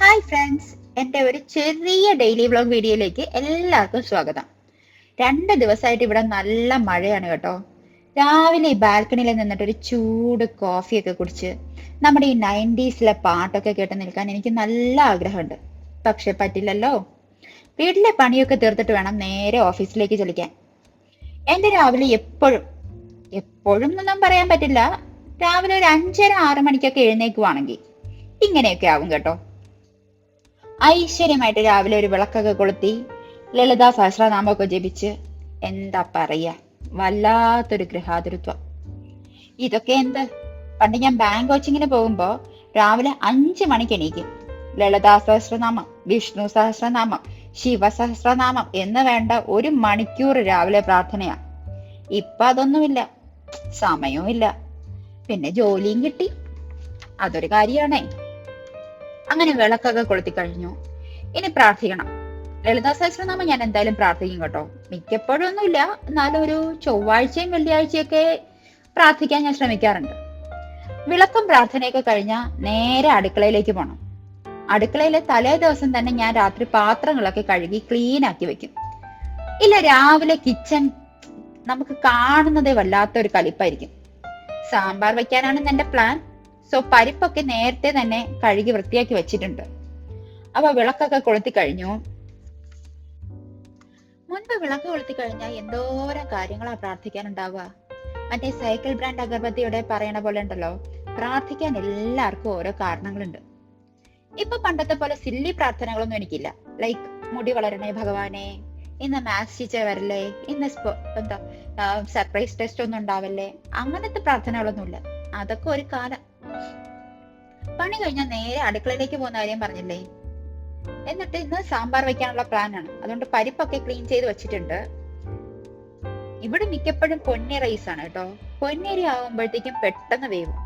Hi friends എന്റെ ഒരു ചെറിയ ഡെയിലി വ്ളോഗ് വീഡിയോയിലേക്ക് എല്ലാവർക്കും സ്വാഗതം. രണ്ട് ദിവസമായിട്ട് ഇവിടെ നല്ല മഴയാണ് കേട്ടോ. രാവിലെ ബാൽക്കണിയിൽ നിന്നിട്ട് ഒരു ചൂട് കോഫിയൊക്കെ കുടിച്ച് നമ്മുടെ ഈ നയന്റീസിലെ പാട്ടൊക്കെ കേട്ട് നിൽക്കാൻ എനിക്ക് നല്ല ആഗ്രഹമുണ്ട്. പക്ഷെ പറ്റില്ലല്ലോ. വീട്ടിലെ പണിയൊക്കെ തീർത്തിട്ട് വേണം നേരെ ഓഫീസിലേക്ക് ചലിക്കാൻ. എന്റെ രാവിലെ എപ്പോഴും എപ്പോഴും എന്നൊന്നും പറയാൻ പറ്റില്ല. രാവിലെ ഒരു അഞ്ചര ആറ് മണിക്കൊക്കെ എഴുന്നേക്കുവാണെങ്കിൽ ഇങ്ങനെയൊക്കെ ആവും കേട്ടോ. ഐശ്വര്യമായിട്ട് രാവിലെ ഒരു വിളക്കൊക്കെ കൊളുത്തി ലളിതാ സഹസ്രനാമൊക്കെ ജപിച്ച് എന്താ പറയാ വല്ലാത്തൊരു ഗൃഹാതിരുത്വം. ഇതൊക്കെ എന്ത്? പണ്ട് ഞാൻ ബാങ്ക് കോച്ചിങ്ങിന് പോകുമ്പോ രാവിലെ അഞ്ചു മണിക്ക് എണീക്കും. ലളിതാ സഹസ്രനാമം വിഷ്ണു സഹസ്രനാമം ശിവ സഹസ്രനാമം എന്ന് വേണ്ട ഒരു മണിക്കൂർ രാവിലെ പ്രാർത്ഥനയാ. ഇപ്പൊ അതൊന്നുമില്ല സമയവും ഇല്ല പിന്നെ ജോലിയും കിട്ടി. അതൊരു കാര്യമാണേ അങ്ങനെ വിളക്കൊക്കെ കൊളുത്തി കഴിഞ്ഞു. ഇനി പ്രാർത്ഥിക്കണം. ലളിതാ സഹസ്രനാമം ഞാൻ എന്തായാലും പ്രാർത്ഥിക്കും കേട്ടോ. മിക്കപ്പോഴും ഒന്നുമില്ല. എന്നാലും ഒരു ചൊവ്വാഴ്ചയും വെള്ളിയാഴ്ചയൊക്കെ പ്രാർത്ഥിക്കാൻ ഞാൻ ശ്രമിക്കാറുണ്ട്. വിളക്കും പ്രാർത്ഥനയൊക്കെ കഴിഞ്ഞാൽ നേരെ അടുക്കളയിലേക്ക് പോണം. അടുക്കളയിലെ തലേ ദിവസം തന്നെ ഞാൻ രാത്രി പാത്രങ്ങളൊക്കെ കഴുകി ക്ലീൻ ആക്കി വെക്കും. ഇല്ല രാവിലെ കിച്ചൺ നമുക്ക് കാണുന്നതേ വല്ലാത്തൊരു കലിപ്പായിരിക്കും. സാമ്പാർ വെക്കാനാണ് എന്റെ പ്ലാൻ സോ പരിപ്പൊക്കെ നേരത്തെ തന്നെ കഴുകി വൃത്തിയാക്കി വെച്ചിട്ടുണ്ട്. അപ്പൊ വിളക്കൊക്കെ കൊളുത്തി കഴിഞ്ഞു. മുൻപ് വിളക്ക് കൊളുത്തി കഴിഞ്ഞാൽ എന്തോരം കാര്യങ്ങളാ പ്രാർത്ഥിക്കാനുണ്ടാവുക. മറ്റേ സൈക്കിൾ ബ്രാൻഡ് അഗർബത്തിയുടെ പറയണ പോലെ ഉണ്ടല്ലോ. പ്രാർത്ഥിക്കാൻ എല്ലാവർക്കും ഓരോ കാരണങ്ങളുണ്ട്. ഇപ്പൊ പണ്ടത്തെ പോലെ സില്ലി പ്രാർത്ഥനകളൊന്നും എനിക്കില്ല. ലൈക്ക് മുടി വളരണേ ഭഗവാനെ ഇന്ന് മാത്സ് ടീച്ചർ വരല്ലേ? ഇന്ന് എന്താ സർപ്രൈസ് ടെസ്റ്റ് ഒന്നും ഉണ്ടാവല്ലേ? അങ്ങനത്തെ പ്രാർത്ഥനകളൊന്നുമില്ല. അതൊക്കെ ഒരു കാലം. പണി കഴിഞ്ഞാൽ നേരെ അടുക്കളയിലേക്ക് പോകുന്ന കാര്യം പറഞ്ഞില്ലേ? എന്നിട്ട് ഇന്ന് സാമ്പാർ വെക്കാനുള്ള പ്ലാനാണ് അതുകൊണ്ട് പരിപ്പൊക്കെ ക്ലീൻ ചെയ്ത് വെച്ചിട്ടുണ്ട്. ഇവിടെ മിക്കപ്പോഴും പൊന്നി റൈസ് ആണ് കേട്ടോ. പൊന്നരി ആവുമ്പോഴത്തേക്കും പെട്ടെന്ന് വേവും.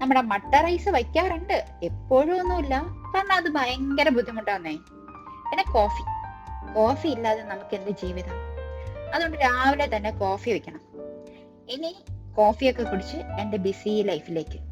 നമ്മുടെ മട്ട റൈസ് വയ്ക്കാറുണ്ട്. എപ്പോഴും ഒന്നുമില്ല. കാരണം അത് ഭയങ്കര ബുദ്ധിമുട്ടാന്നേ. പിന്നെ കോഫി കോഫി ഇല്ലാതെ നമുക്ക് എന്ത് ജീവിതം? അതുകൊണ്ട് രാവിലെ തന്നെ കോഫി വെക്കണം. ഇനി കോഫിയൊക്കെ കുടിച്ച് എന്റെ ബിസി ലൈഫിലേക്ക്